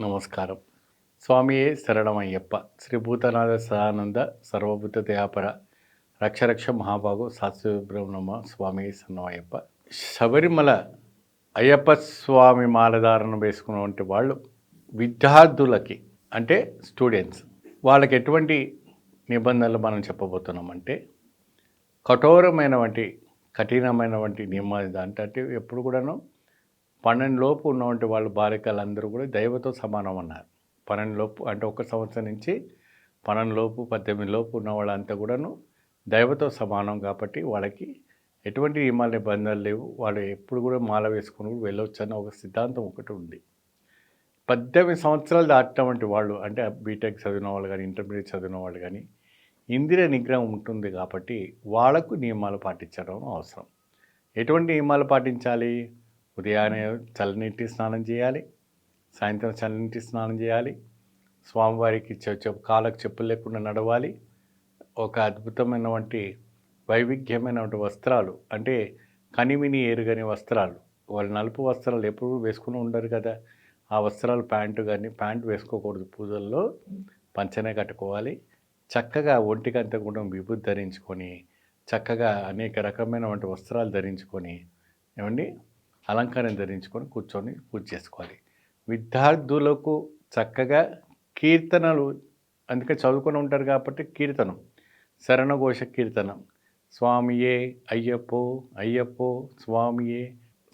నమస్కారం. స్వామియే శరణమయ్యప్ప. శ్రీ భూతనాథ సదానంద సర్వభూత దయాపర రక్షరక్ష మహాబాగు సాత్సుబ్రహ్మణమ స్వామి సన్నమయ్యప్ప శబరిమల అయ్యప్ప స్వామి మాలధారణ వేసుకున్నటువంటి వాళ్ళు విద్యార్థులకి అంటే స్టూడెంట్స్ వాళ్ళకి ఎటువంటి నిబంధనలు మనం చెప్పబోతున్నామంటే కఠోరమైనటువంటి కఠినమైనటువంటి నియమాలు అంటే ఎప్పుడు కూడాను పన్నెండు లోపు ఉన్నటువంటి వాళ్ళు బాలికలందరూ కూడా దైవతో సమానం అన్నారు. పన్నెండు లోపు అంటే ఒక సంవత్సరం నుంచి పన్నెండు లోపు పద్దెనిమిది లోపు ఉన్న వాళ్ళంతా కూడాను దైవతో సమానం కాబట్టి వాళ్ళకి ఎటువంటి నియమాలు నిబంధనలు లేవు. వాళ్ళు ఎప్పుడు కూడా మాల వేసుకుని వెళ్ళొచ్చు అన్న ఒక సిద్ధాంతం ఒకటి ఉంది. పద్దెనిమిది సంవత్సరాలు దాటినటువంటి వాళ్ళు అంటే బీటెక్ చదివిన వాళ్ళు కానీ ఇంటర్మీడియట్ చదివిన వాళ్ళు కానీ ఇందిర నిగ్రహం ఉంటుంది కాబట్టి వాళ్ళకు నియమాలు పాటించడం అవసరం. ఎటువంటి నియమాలు పాటించాలి? ఉదయాన్నే చల్లనీటి స్నానం చేయాలి సాయంత్రం చల్లనీటి స్నానం చేయాలి స్వామివారికి కాళ్ళకు చెప్పులు లేకుండా నడవాలి. ఒక అద్భుతమైనటువంటి వైవిధ్యమైనటువంటి వస్త్రాలు అంటే కనిమిని ఏరుగని వస్త్రాలు. వాళ్ళు నలుపు వస్త్రాలు ఎప్పుడు వేసుకుని ఉండరు కదా. ఆ వస్త్రాలు ప్యాంటు కానీ ప్యాంటు వేసుకోకూడదు పూజల్లో. పంచనే కట్టుకోవాలి. చక్కగా ఒంటికంతా కూడా విభూతి ధరించుకొని చక్కగా అనేక రకమైనటువంటి వస్త్రాలు ధరించుకొని ఏమండి? అలంకారం ధరించుకొని కూర్చొని పూజ చేసుకోవాలి. విద్యార్థులకు చక్కగా కీర్తనలు అందుకే చదువుకొని ఉంటారు కాబట్టి కీర్తనం శరణఘోష కీర్తనం. స్వామియే అయ్యప్పో అయ్యప్పో స్వామియే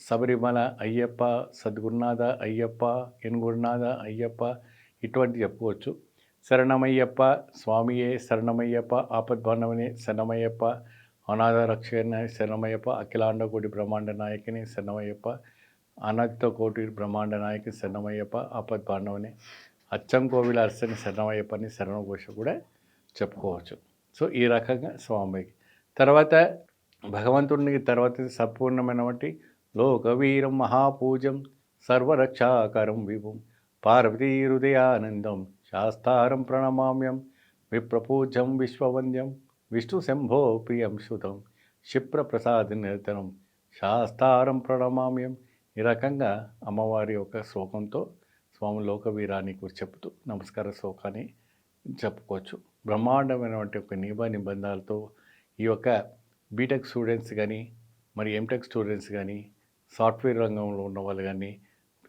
శబరిమల అయ్యప్ప సద్గురునాథ అయ్యప్ప ఎన్గురునాథ అయ్యప్ప ఇటువంటి చెప్పుకోవచ్చు. శరణమయ్యప్ప స్వామియే శరణమయ్యప్ప ఆపద్బాంధవనే శరణమయ్యప్ప అనాథ రక్షణ శరణమయ్యప్ప అఖిలాండ కోటి బ్రహ్మాండ నాయకుని శరణమయ్యప్ప అనంత కోటి బ్రహ్మాండ నాయకి శరణమయ్యప్ప ఆపద్ పాండవని అచ్చం కోవిల అర్చని శరణమయ్యప్పని శరణఘోష కూడా చెప్పుకోవచ్చు. సో ఈ రకంగా స్వామికి. తర్వాత భగవంతుడికి తర్వాత సంపూర్ణమైనటువంటి లోకవీరం మహాపూజం సర్వరక్షాకరం విభుం పార్వతీ హృదయానందం శాస్తారం ప్రణమామ్యం విప్రపూజం విశ్వవంద్యం విష్ణు శంభో ప్రియం శుతం క్షిప్రప్రసాద నిరతనం శాస్తారం ప్రణమామ్యం. ఈ రకంగా అమ్మవారి యొక్క శ్లోకంతో స్వామి లోకవీరాన్ని గురించి చెప్తూ నమస్కార శ్లోకాన్ని చెప్పుకోవచ్చు. బ్రహ్మాండమైనటువంటి ఒక నియమ నిబంధనలతో ఈ యొక్క బీటెక్ స్టూడెంట్స్ కానీ మరి ఎంటెక్ స్టూడెంట్స్ కానీ సాఫ్ట్వేర్ రంగంలో ఉన్న వాళ్ళు కానీ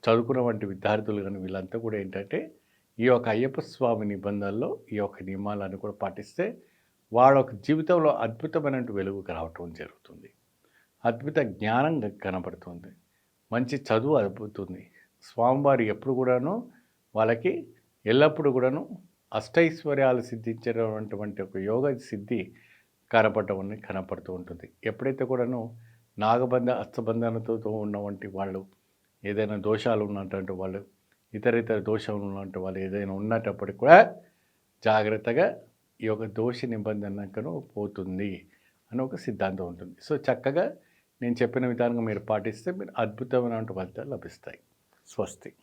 చదువుకున్న వంటి విద్యార్థులు కానీ వీళ్ళంతా కూడా ఏంటంటే ఈ యొక్క అయ్యప్ప స్వామి నిబంధనల్లో ఈ యొక్క నియమాలను కూడా పాటిస్తే వాళ్ళ జీవితంలో అద్భుతమైన వెలుగు రావటం జరుగుతుంది. అద్భుత జ్ఞానం కనపడుతుంది మంచి చదువు అద్భుతుంది. స్వామివారి ఎప్పుడు కూడాను వాళ్ళకి ఎల్లప్పుడూ కూడాను అష్టైశ్వర్యాలు సిద్ధించేటటువంటి ఒక యోగ సిద్ధి కనపడటం కనపడుతూ ఉంటుంది. ఎప్పుడైతే కూడాను నాగబంధ అస్తబంధనతో ఉన్నవంటి వాళ్ళు ఏదైనా దోషాలు ఉన్నటువంటి వాళ్ళు ఇతర ఇతర దోషాలు ఉన్నటువంటి వాళ్ళు ఏదైనా ఉన్నటప్పటికి కూడా జాగ్రత్తగా ఈ యొక్క దోష నిబంధనకను పోతుంది అని ఒక సిద్ధాంతం ఉంటుంది. సో చక్కగా నేను చెప్పిన విధానంగా మీరు పాటిస్తే మీరు అద్భుతమైన ఫలితాలు లభిస్తాయి. స్వస్తి.